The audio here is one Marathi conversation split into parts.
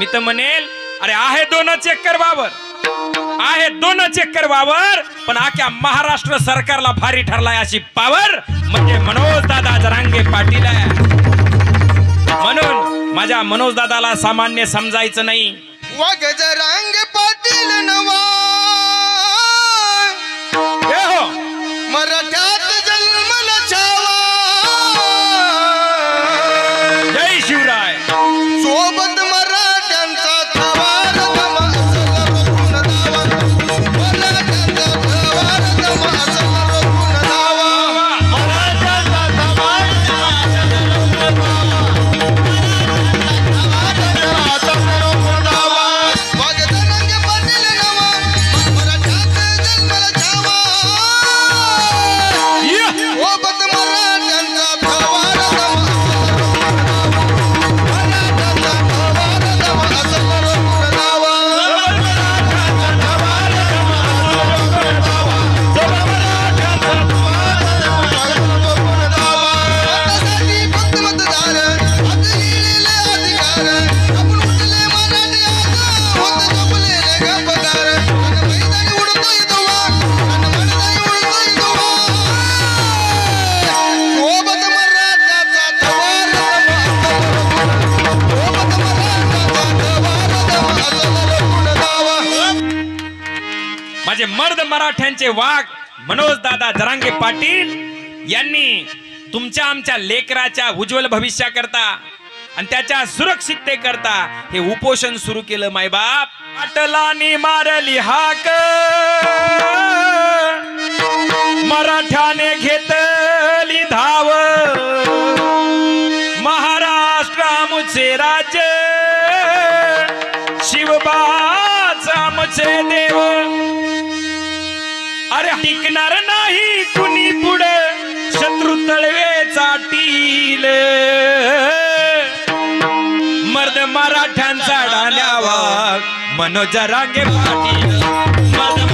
मी तर म्हणेल अरे आहे दोनच एकर वावर. आहे दोनच एकर वावर पण आख्या महाराष्ट्र सरकारला भारी ठरलाय अशी पावर म्हणजे मनोज दादा जरांगे पाटील आहे. म्हणून माझ्या मनोज दादाला सामान्य समजायचं नाही. वागजरांग पाटील नवा. हे हो. मराठ्यात माझे मर्द मराठ्यांचे वाघ मनोज दादा जरांगे पाटील यांनी तुमच्या आमच्या लेकराच्या उज्ज्वल भविष्याकरता आणि त्याच्या सुरक्षिततेकरता हे उपोषण सुरू केलं मायबाप पाटलानी मारली हाक. मराठ्याने घेतली धाव. कुणी पुढे शत्रू तळवे चाटील? मर्द मराठ्यांचा डाल्यावा मनोज रांगे पाटील.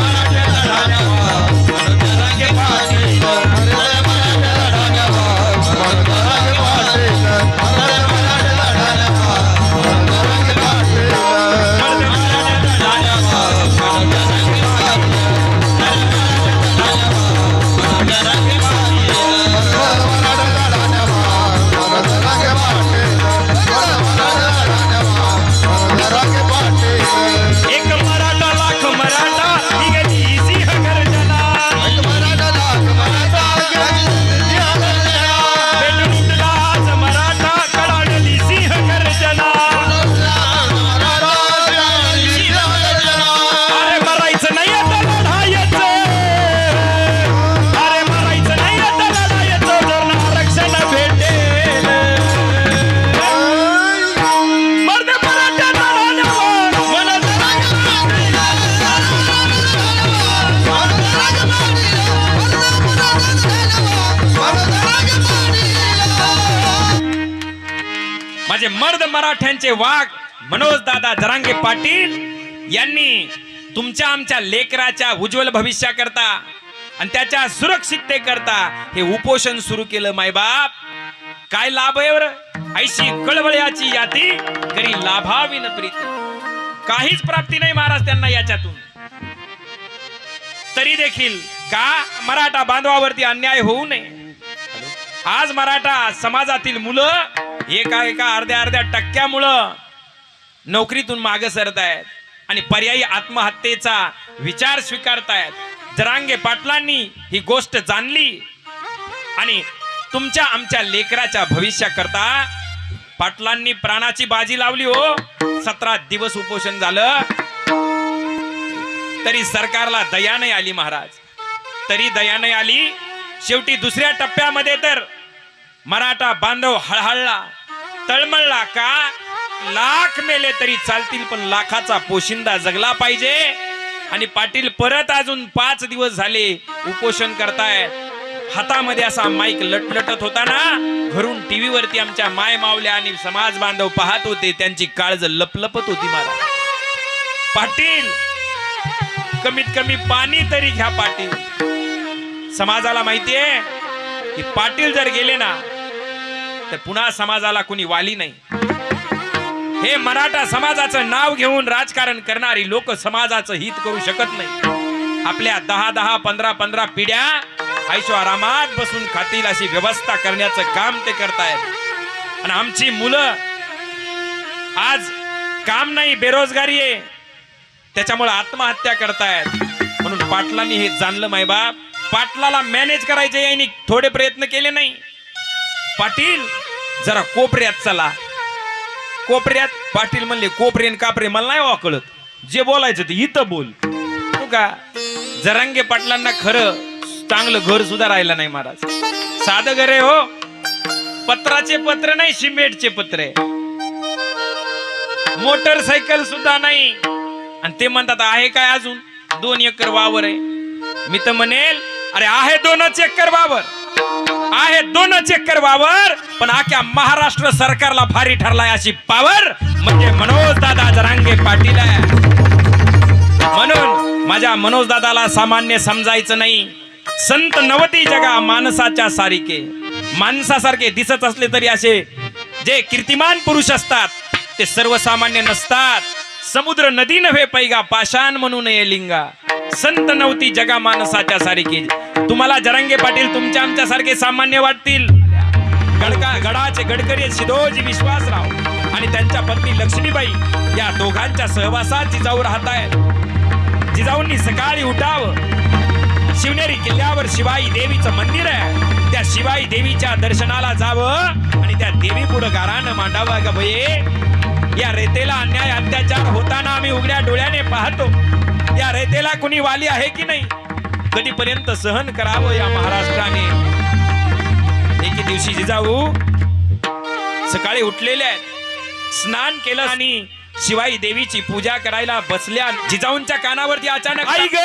मराठ्यांचे वाघ मनोज दादा जरांगे पाटील यांनी तुमच्या आमच्या लेकराच्या उज्ज्वल भविष्याकरता आणि त्याच्या सुरक्षिततेकरता हे उपोषण सुरू केलं मायबाप काय लाभ आहे ऐशी कळवळ्याची याती करी लाभाविन प्रीती. काहीच प्राप्ती नाही महाराज त्यांना याच्यातून. तरी देखील का मराठा बांधवावरती अन्याय होऊ नये? आज मराठा समाजातील मुलं एका एका अर्ध्या अर्ध्या टक्क्यामुळं नोकरीतून मागे सरत आहेत आणि पर्यायी आत्महत्येचा विचार स्वीकारतायत. जरांगे पाटलांनी ही गोष्ट जाणली आणि तुमच्या आमच्या लेकराच्या भविष्याकरता पाटलांनी प्राणाची बाजी लावली हो. सतरा दिवस उपोषण झालं. तरी सरकारला दया नाही आली महाराज. तरी दया नाही आली. शेवटी दुसऱ्या टप्प्यामध्ये तर मराठा बांधव हळहळला तळमळला का? लाख मेले तरी चालतील पण लाखाचा पोशिंदा जगला पाहिजे. आणि पाटील परत अजून पाच दिवस झाले उपोषण करतायत हातामध्ये असा माईक लटलटत होता ना? घरून टीव्ही वरती आमच्या माय मावल्या आणि समाज बांधव पाहत होते. त्यांची काळज लपलपत होती मला. पाटील कमीत कमी पाणी तरी घ्या पाटील. समाजाला माहितीये की पाटील जर गेले ना तर पुन्हा समाजाला कुणी वाली नाही. हे मराठा समाजाचं नाव घेऊन राजकारण करणारी लोक समाजाचं हित करू शकत नाही. आपल्या दहा दहा पंधरा पंधरा पिढ्या आयुष्य आरामात बसून खातील अशी व्यवस्था करण्याचं काम ते करतायत. आणि आमची मुलं आज काम नाही बेरोजगारी आहे. त्याच्यामुळे आत्महत्या करतायत. म्हणून पाटलांनी हे जाणलं मायबाप. पाटलाला मॅनेज करायचे यांनी थोडे प्रयत्न केले नाही. पाटील जरा कोपऱ्यात चला. कोपऱ्यात पाटील म्हणले कोपरे कापरे मला नाही वाकळत. जे बोलायचं ते इथं बोल. तू का? जरांगे पाटलांना खरं चांगलं घर सुद्धा राहिलं नाही महाराज. साधं घर आहे हो. पत्राचे पत्र नाही सिमेंटचे पत्र आहे. मोटरसायकल सुद्धा नाही. आणि ते म्हणतात आहे काय अजून? दोन एकर वावर आहे. मी तर म्हणेल अरे आहे दोनच एकर वावर. आहे दोनच एकर वावर पण आख्या महाराष्ट्र सरकारला भारी ठरलाय अशी पावर. म्हणजे मनोज दादा जरांगे पाटील आहे. म्हणून माझ्या मनोज दादाला सामान्य समजायचं नाही. संत नवती जगा माणसाच्या सारिके. माणसासारखे दिसत असले तरी असे जे कीर्तिमान पुरुष असतात ते सर्वसामान्य नसतात. समुद्र नदी नव्हे पैगा पाषाण म्हणून ये लिंगा. संत नवती जगा माणसाच्या सारखी. तुम्हाला जरांगे पाटील तुमच्या आमच्या सारखे सामान्य वाटतील. गडका गडाचे गडकरी शिदोजी विश्वासराव. आणि त्यांच्या पत्नी लक्ष्मीबाई या दोघांच्या सहवासात जिजाऊ राहत आहेत जिजाऊंनी सकाळी उठावं. शिवनेरी किल्ल्यावर शिवाई देवीचं मंदिर आहे. त्या शिवाई देवीच्या दर्शनाला जावं आणि त्या देवी पुढे गारानं मांडावं. ग बये या रेतेला अन्याय अत्याचार होताना आम्ही उघड्या डोळ्याने पाहतो. या कुणी वाली आहे की नाही? कधीपर्यंत सहन करावं या महाराष्ट्राने? एके दिवशी जिजाऊ सकाळी उठलेले आहेत. स्नान केलं आणि शिवाई देवीची पूजा करायला बसल्या. जिजाऊंच्या कानावरती अचानक आई ग!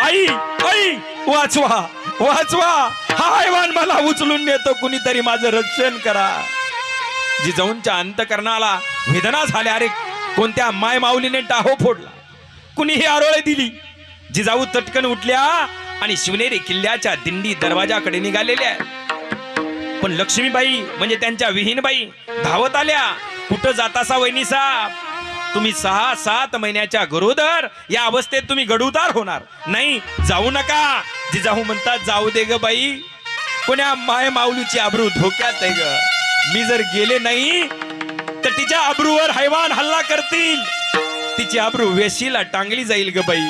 आई आई! वाचवा वाचवा. हा हैवान मला उचलून नेतो. कुणीतरी माझं रक्षण करा. जिजाऊंच्या अंतकरणाला वेदना झाल्या. अरे कोणत्या माय माऊलीने टाहो फोडला? कुणी ही आरोळे दिली? जिजाऊ तटकन उठल्या आणि शिवनेरी किल्ल्याच्या दिंडी दरवाजाकडे निघालेल्या. पण लक्ष्मीबाई म्हणजे त्यांच्या विहीनबाई धावत आल्या. कुठं जातासा वहिनीसा तुम्ही सहा सात महिन्याच्या गरोदर या अवस्थेत तुम्ही गडूदार होणार. नाही जाऊ नका. जिजाऊ म्हणतात जाऊ दे ग बाई. कोण्या माय माऊलीची आबरू धोक्यात आहे ग. मी जर गेले नाही तर तिच्या आबरूवर हैवान हल्ला करतील. तिची आबरू वेशीला टांगली जाईल ग बाई.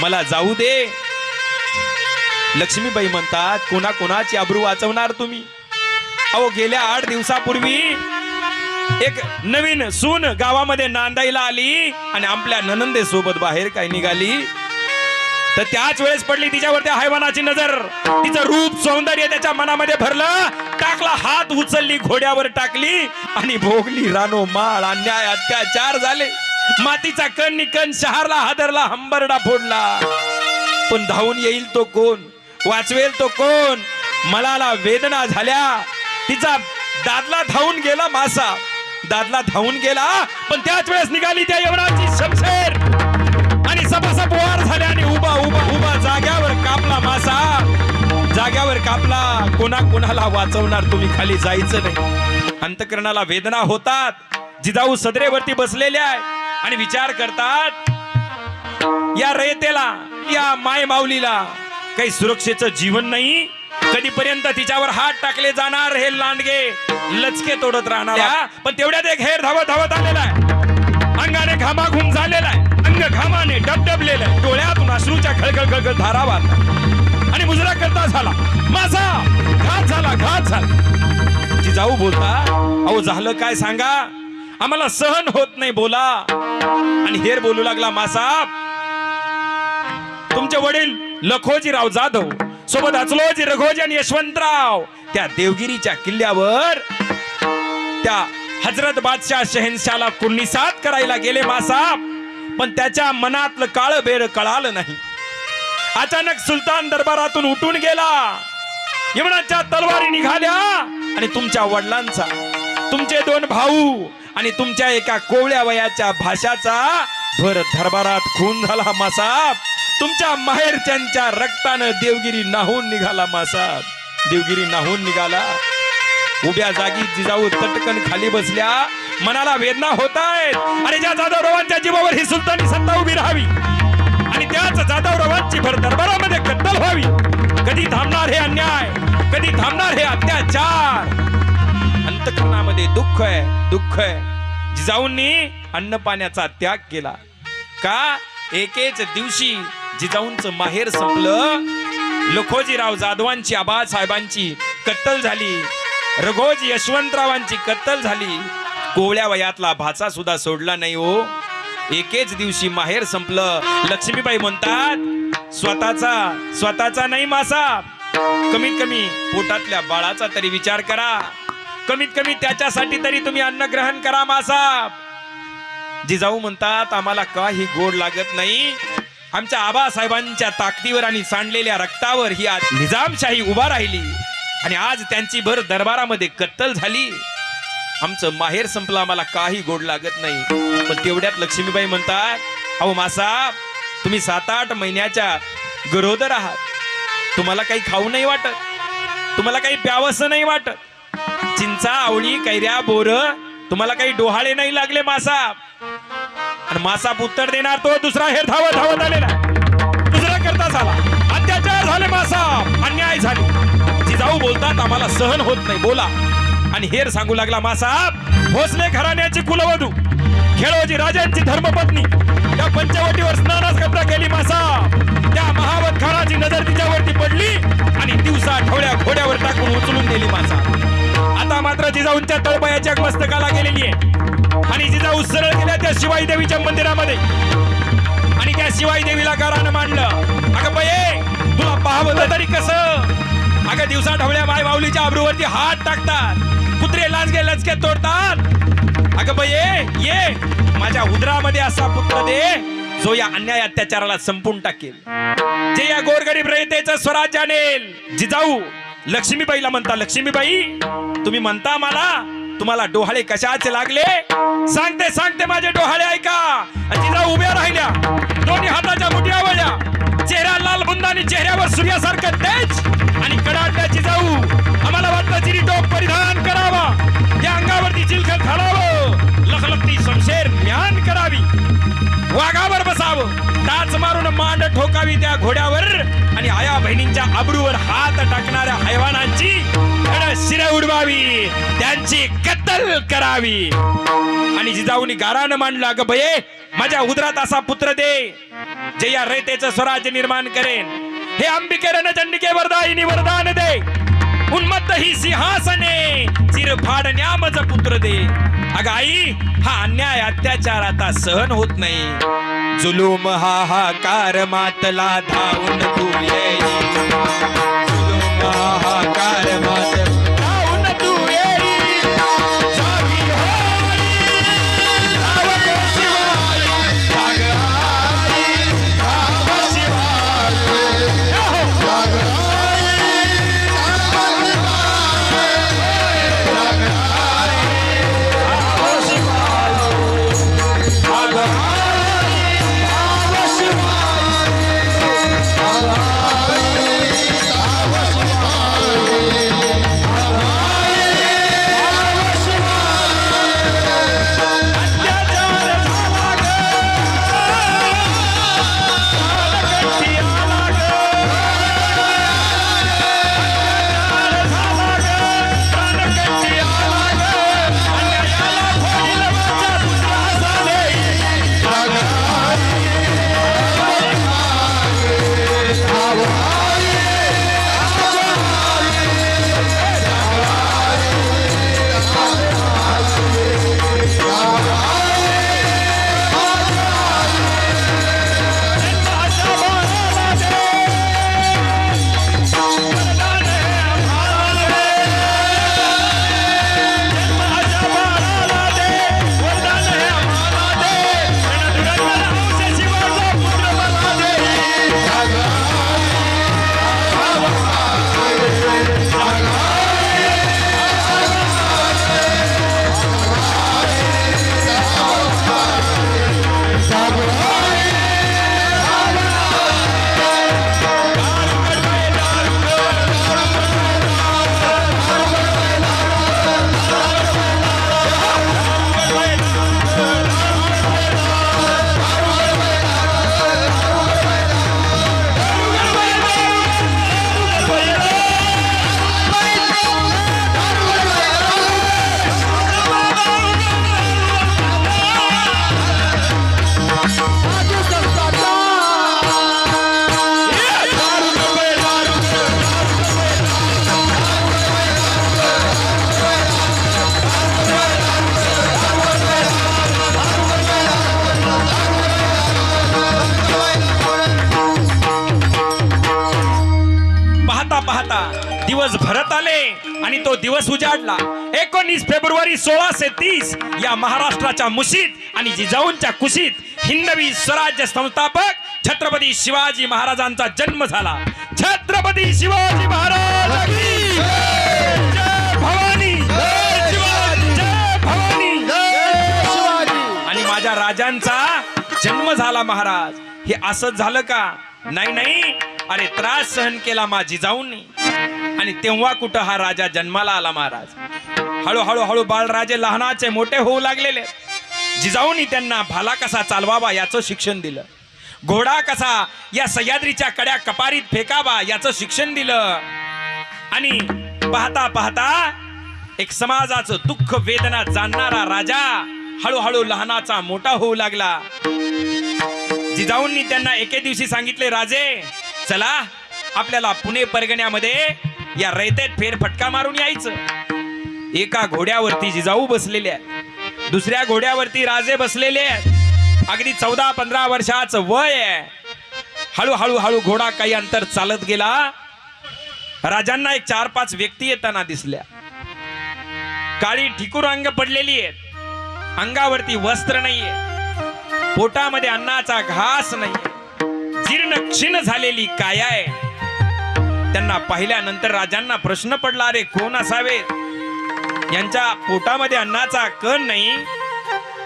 मला जाऊ दे. लक्ष्मीबाई म्हणतात कोणा कोणाची आबरू वाचवणार तुम्ही? अहो गेल्या आठ दिवसापूर्वी एक नवीन सून गावामध्ये नांदायला आली आणि आपल्या ननंदे सोबत बाहेर काय निघाली? तर त्याच वेळेस पडली तिच्यावर त्या हैवानाची नजर. तिचं रूप सौंदर्य त्याच्या मनामध्ये भरलं. टाकला हात उचलली घोड्यावर टाकली आणि भोगली रानो माळ. अन्याय अत्याचार झाले. मातीचा कण निकण शहरला हादरला हंबरडा फोडला. पण धावून येईल तो कोण? वाचवेल तो कोण? मलाला वेदना झाल्या. तिचा दादला धावून गेला मासा. दादला धावून गेला पण त्याच वेळेस निघाली त्या यवनाची शमशेर. आणि सपासप वार झाल्या आणि जाग्यावर कापला कोणा कोणाला वाचवणार? तुम्ही खाली जायचं नाही. अंतकरणाला वेदना होतात. जिजाऊ सदरेवरती बसलेल्या आहे आणि विचार करतात या रयतेला या माय माऊलीला काही सुरक्षेचं जीवन नाही. कधीपर्यंत तिच्यावर हात टाकले जाणार हे लांडगे लचके तोडत राहणार पण तेवढ्यात एक हेर धावत धावत आलेला आहे. अंगाने घामाघूम झालेला आहे. अंग घामाने डबडबलेला आहे. डोळ्यातून अश्रूच्या खळखळ खळखळ धारा आणि मुजरा करता झाला. माझा घात झाला घात झाला. जिजाऊ बोलता अहो झालं काय सांगा? आम्हाला सहन होत नाही बोला. आणि हेर बोलू लागला मासाब तुमचे वडील लखोजीराव जाधव सोबत अचलोजी रघोजी आणि यशवंतराव त्या देवगिरीच्या किल्ल्यावर त्या हजरत बादशाह शहनशाला कुर्निसात करायला गेले मासाब पण त्याच्या मनातलं काळ बेर कळालं नाही. अचानक सुलतान दरबारातून उठून गेला. यमनाच्या तलवारी निघाल्या आणि तुमच्या वडिलांचा तुमचे दोन भाऊ आणि तुमच्या एका कोवळ्या वयाच्या भाषाचा भर दरबारात खून झाला मासाब. तुमच्या माहेरच्यांच्या रक्तानं देवगिरी नाहून निघाला मासाब. देवगिरी नाहून निघाला. उभ्या जागी जिजाऊ तटकन खाली बसल्या. मनाला वेदना होत आहेत अरे ज्या जाधवरावांच्या जीवावर ही सुलतानी सत्ता उभी राहावी आणि जाधवरावांची भर दरबारामध्ये कत्तल व्हावी. कधी थांबणार हे अन्याय? कधी थांबणार हे अत्याचार? अंतकरणामध्ये दुःख आहे दुःख आहे. जिजाऊंनी अन्न पाण्याचा त्याग केला. का? एकेच दिवशी जिजाऊंच माहेर संपलं. लखोजीराव जाधवांची आबासाहेबांची कत्तल झाली. रघोजी यशवंतरावांची कत्तल झाली. कोवळ्या वयातला भाचा सुद्धा सोडला नाही हो. एकेच दिवशी माहेर संपलं. लक्ष्मीबाई म्हणतात स्वतःचा स्वतःचा नाही मासा. कमीत कमी पोटातल्या बाळाचा तरी विचार करा. कमीत कमी त्याच्यासाठी तरी तुम्ही अन्न ग्रहण करा मासा. जिजाऊ म्हणतात आम्हाला काही गोड लागत नाही. आमच्या आबासाहेबांच्या ताकदीवर आणि सांडलेल्या रक्तावर ही आज निजामशाही उभा राहिली आणि आज त्यांची भर दरबारामध्ये कत्तल झाली. आमचं माहेर संपलं आम्हाला काही गोड लागत नाही. पण तेवढ्यात लक्ष्मीबाई म्हणतात अहो मासा तुम्ही सात आठ महिन्याच्या गरोदर आहात. तुम्हाला काही खाऊ नाही वाटत. तुम्हाला काही प्यावंसं नाही वाटत. चिंचा आवळी कैऱ्या बोर तुम्हाला काही डोहाळे नाही लागले मासा. आणि मासा उत्तर देणार तो दुसरा हेर धावत धावत आलेला. दुसरा करता झाला अत्याचार झाले मासा. अन्याय झाले. जिजाऊ बोलतात आम्हाला सहन होत नाही. बोला. आणि हेर सांगू लागला मासाब भोसले घराण्याची कुलवधू खेळोजी राजांची धर्मपत्नी. त्या पंचवटीवर स्नानास कपडा केली मासा त्या महावत खानाची नजर तिच्यावरती पडली आणि दिवसा आठवड्या घोड्यावर टाकून उचलून गेली मासा आता मात्र जिजाऊंच्या तळपायाच्या मस्तकाला गेलेली आहे. आणि जिजाऊ सरळ गेल्या त्या शिवाई देवीच्या मंदिरामध्ये. आणि त्या शिवाई देवीला गारानं मांडलं. अगं बये तुला पाहावं तरी कसं? अगं दिवसा ढवळ्या माय माऊलीच्या आबरूवरती हात टाकतात. पुत्रे लाजगे लचके तोडतात. अगं बये ये माझ्या उदरामध्ये असा पुत्र दे जो या अन्याय अत्याचाराला संपून टाकेल. जे या गोरगरीब रयतेचं स्वराज्य आणेल. जिजाऊ लक्ष्मीबाईला म्हणता लक्ष्मीबाई तुम्ही म्हणता मला तुम्हाला डोहाळे कशाचे लागले? सांगते सांगते माझे डोहाळे ऐका. जिजाऊ उभ्या राहिल्या. दोन्ही हाताच्या मुठ्या वळल्या चेहरा लाल आणि चेहऱ्यावर सूर्यासारखं तेज आणि कडाडल्या जिजाऊ. आम्हाला टोप परिधान करावा. या अंगावरती चिलखत घालावं. लखलखती शमशेर म्यान करावी. वाघावर बसावं. टाच मारून मांड ठोकावी त्या घोड्यावर. आणि आया बहिणींच्या आबरूवर हात टाकणाऱ्या हैवानांची शिर उडवावी. त्यांची कत्तल करावी. आणि जिजाऊनी गारानं मांडला ग भये माझ्या उदरात असा पुत्र दे जे या रयतेचं स्वराज्य निर्माण करेन. हे अंबिकेरन चंडिके वरदायिनी वरदान दे. उन्मत्त ही सिंहासने चिर फाडण्यामच पुत्र दे. अग आई हा अन्याय अत्याचार आता सहन होत नाही. जुलूम हा हाकार मातला धावून तू येई जुलूम हा हाकार मातला सोळाशे तीस या महाराष्ट्राच्या मुशीत आणि जिजाऊंच्या कुशीत हिंदवी स्वराज्य संस्थापक छत्रपती शिवाजी महाराजांचा जन्म झाला. छत्रपती शिवाजी महाराज! राजांचा जन्म झाला महाराज. हे असंच झालं का? नाही नाही. अरे त्रास सहन केला माझी जाऊन. आणि तेव्हा कुठं हा राजा जन्माला आला महाराज? हळूहळू हळू बाळराजे लहानाचे मोठे होऊ लागलेले. जिजाऊनी त्यांना भाला कसा चालवावा याचं शिक्षण दिलं. घोडा कसा या सह्याद्रीच्या कड्या कपारीत फेकावा याचं शिक्षण दिलं. आणि पाहता पाहता एक समाजाचं दुःख वेदना जाणणारा राजा हळूहळू लहानाचा मोठा होऊ लागला. जिजाऊंनी त्यांना एके दिवशी सांगितले राजे चला आपल्याला पुणे परगण्यामध्ये या रयतेत फेरफटका मारून यायचं. एका घोड्यावरती जिजाऊ बसलेले दुसऱ्या घोड्यावरती राजे बसलेले आहेत. अगदी चौदा पंधरा वर्षाचं वय आहे. हळूहळू हळू घोडा काही अंतर चालत गेला. राजांना एक चार पाच व्यक्ती येताना दिसल्या. काळी ठिकूर अंग पडलेली आहेत. अंगावरती वस्त्र नाहीये. पोटामध्ये अन्नाचा घास नाहीये. जीर्ण क्षीण झालेली काय आहे? त्यांना पाहिल्यानंतर राजांना प्रश्न पडला अरे कोण असावेत यांच्या पोटामध्ये अन्नाचा कण नाही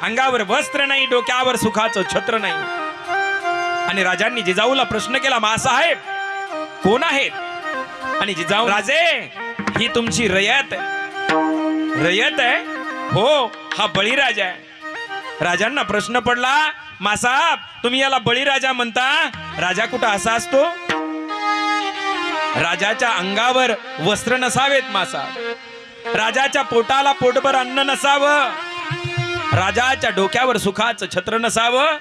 अंगावर वस्त्र नाही डोक्यावर सुखाचं छत्र नाही. आणि राजांनी जिजाऊला प्रश्न केला मासाहेब कोण आहेत? आणि जिजाऊ राजे ही तुमची रयत आहे. रयत आहे? हो हा बळीराजा आहे. राजांना प्रश्न पडला मासाब तुम्ही याला बळीराजा म्हणता? राजा कुठं असा असतो? राजाच्या अंगावर वस्त्र नसावेत मासाब राजाच्या पोटाला पोटभर अन्न नसावं. राजाच्या डोक्यावर सुखाचं छत्र नसावं.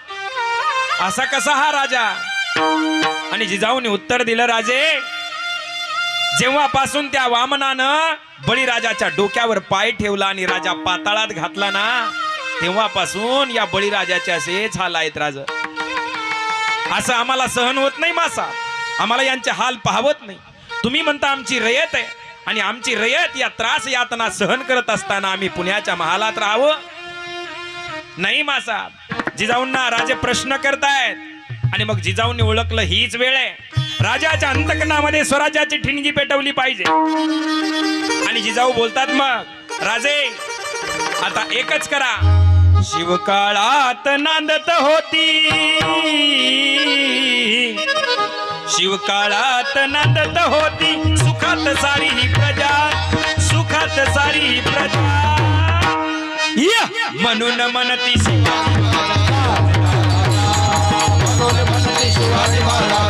असा कसा हा राजा? आणि जिजाऊने उत्तर दिलं राजे जेव्हापासून त्या वामनानं बळीराजाच्या डोक्यावर पाय ठेवला आणि राजा पाताळात घातला ना तेव्हापासून या बळीराजाचे असेच हाल आहेत राज. असं आम्हाला सहन होत नाही मासा. आम्हाला यांचे हाल पाहवत नाही. तुम्ही म्हणता आमची रयत आहे. आणि आमची रयत या त्रास यातना सहन करत असताना आम्ही पुण्याच्या महालात राहावं. नाही मासा. जिजाऊंना राजे प्रश्न करतायत. आणि मग जिजाऊंनी ओळखलं हीच वेळ आहे. राजाच्या अंतकणामध्ये स्वराज्याची ठिणगी पेटवली पाहिजे. आणि जिजाऊ बोलतात मग राजे आता एकच करा. शिवकाळात नांदत होती. शिवकाळात नांदत होती. सुखात सारी ही प्रजा सुखात सारी ही प्रजा. म्हणून म्हणती शिवाजी महाराज.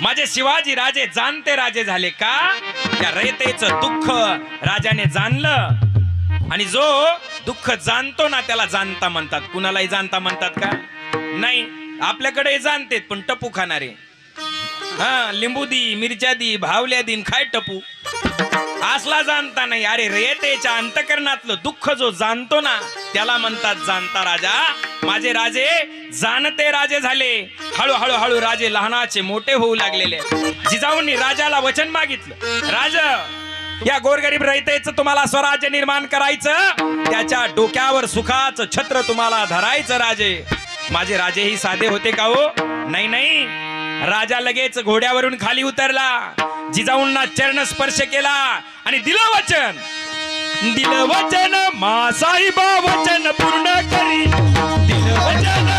माझे शिवाजी राजे जाणते राजे झाले का? त्या रयतेच दुःख राजाने जाणलं. आणि जो दुःख जाणतो ना त्याला जाणता म्हणतात. कुणालाही जाणता म्हणतात का? नाही आपल्याकडे जाणतेत पण टपू खाणारे. हा लिंबू दी मिरच्या दी भावल्या दिन खाय टपू. असला जाणता नाही. अरे रेतेच्या अंतकरणातलं दुःख जो जाणतो ना त्याला म्हणतात जाणता राजा. माझे राजे जाणते राजे झाले. हळूहळू हळू राजे लहानाचे मोठे होऊ लागलेले. जिजाऊंनी राजाला वचन मागितलं. राजा या गोरगरीब रयतेचं तुम्हाला स्वराज्य निर्माण करायचं. त्याच्या डोक्यावर सुखाचं छत्र तुम्हाला धरायचं राजे. माझे राजे ही साधे होते का हो? नाही नाही. राजा लगेच घोड्यावरून खाली उतरला. जिजाऊंना चरण स्पर्श केला आणि दिलं वचन. दिलं वचन मासाई वचन पूर्ण करी. दिलं वचन.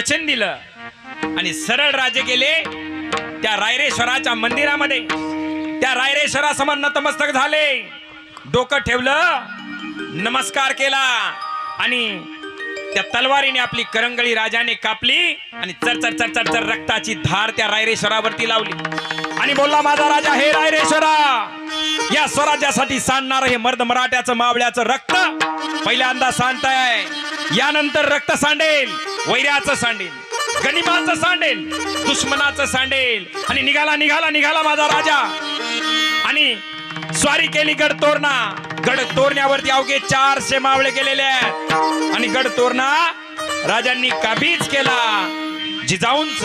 वचन दिलं. आणि सरळ राजे गेले त्या रायरेश्वराच्या मंदिरामध्ये. त्या रायरेश्वरासमोर नतमस्तक झाले. डोकं ठेवलं नमस्कार केला आणि त्या तलवारीने आपली करंगळी राजाने कापली आणि चरचर चरचर चर रक्ताची धार त्या रायरेश्वरावरती लावली. आणि बोलला माझा राजा हे रायरेश्वरा या स्वराज्यासाठी सांडणार हे मर्द मराठ्याचं मावळ्याचं रक्त पहिल्यांदा सांडताय. यानंतर रक्त सांडेल वैऱ्याचं सांडेल गणिमाचं सांडेल दुश्मनाचं सांडेल. आणि निघाला निघाला निघाला माझा राजा. आणि स्वारी केली गड तोरणा. गड तोरण्यावरती अवघे चारशे मावळे गेलेले आहेत. आणि गड तोरणा राजांनी काबीज केला. जिजाऊंच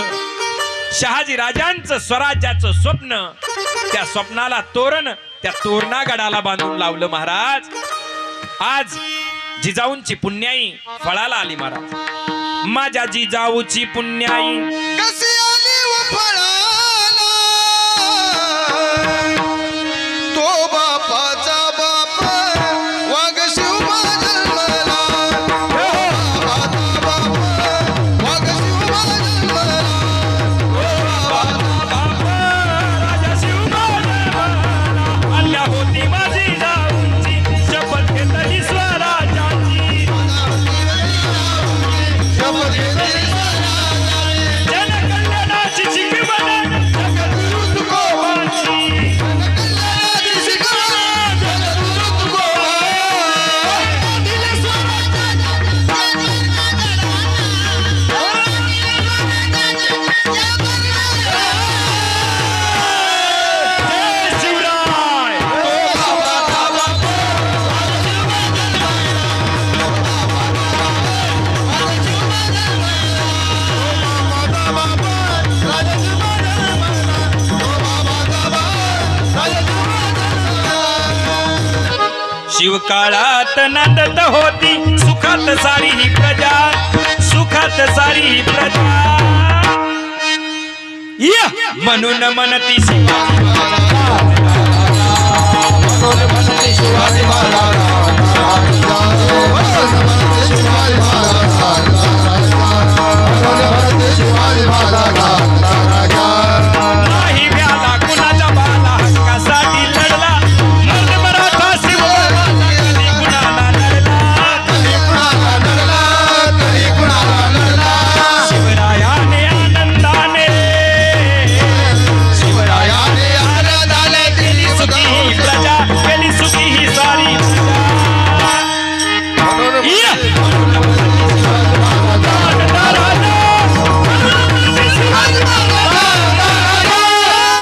शहाजी राजांचं स्वराज्याचं स्वप्न त्या स्वप्नाला तोरण त्या तोरणा गडाला बांधून लावलं महाराज. आज जिजाऊंची पुण्याई फळाला आली महाराज. माझ्या जिजाऊची पुण्याई. कशी आली व सुखात सारी ही प्रजा या! म्हणून म्हणती शिवा शिवाजी महाराज